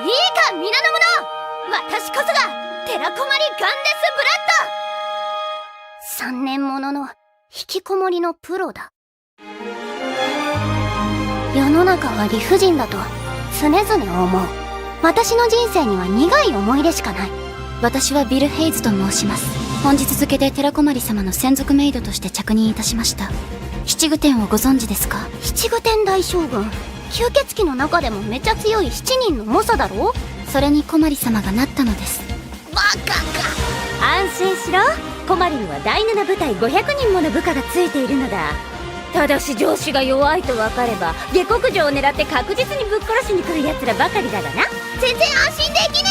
いいか皆の者私こそがテラコマリガンデス・ブラッド !3 年ものの引きこもりのプロだ。世の中は理不尽だと常々思う。私の人生には苦い思い出しかない。私はビル・ヘイズと申します本日付で寺子り様の専属メイドとして着任いたしました七具天をご存知ですか？七具天大将軍。吸血鬼の中でもめちゃ強い7人の猛者だろ？それに小り様がなったのです。バカか。安心しろ。コマリンは第7部隊500人もの部下がついているのだ。ただし上司が弱いと分かれば下克上を狙って確実にぶっ殺しに来る奴らばかりだがな。全然安心できね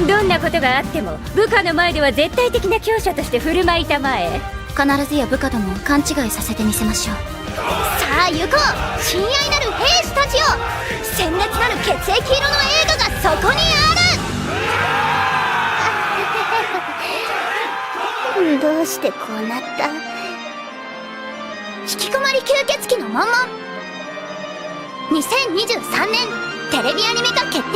えよ。どんなことがあっても部下の前では絶対的な強者として振る舞いたまえ必ずや部下どもを勘違いさせてみせましょう。さあ行こう。親愛なる兵士たちよ鮮烈なる血液色の映画がそこにある。どうしてこうなった？引きこもり吸血鬼のモンモン2023年テレビアニメ化決定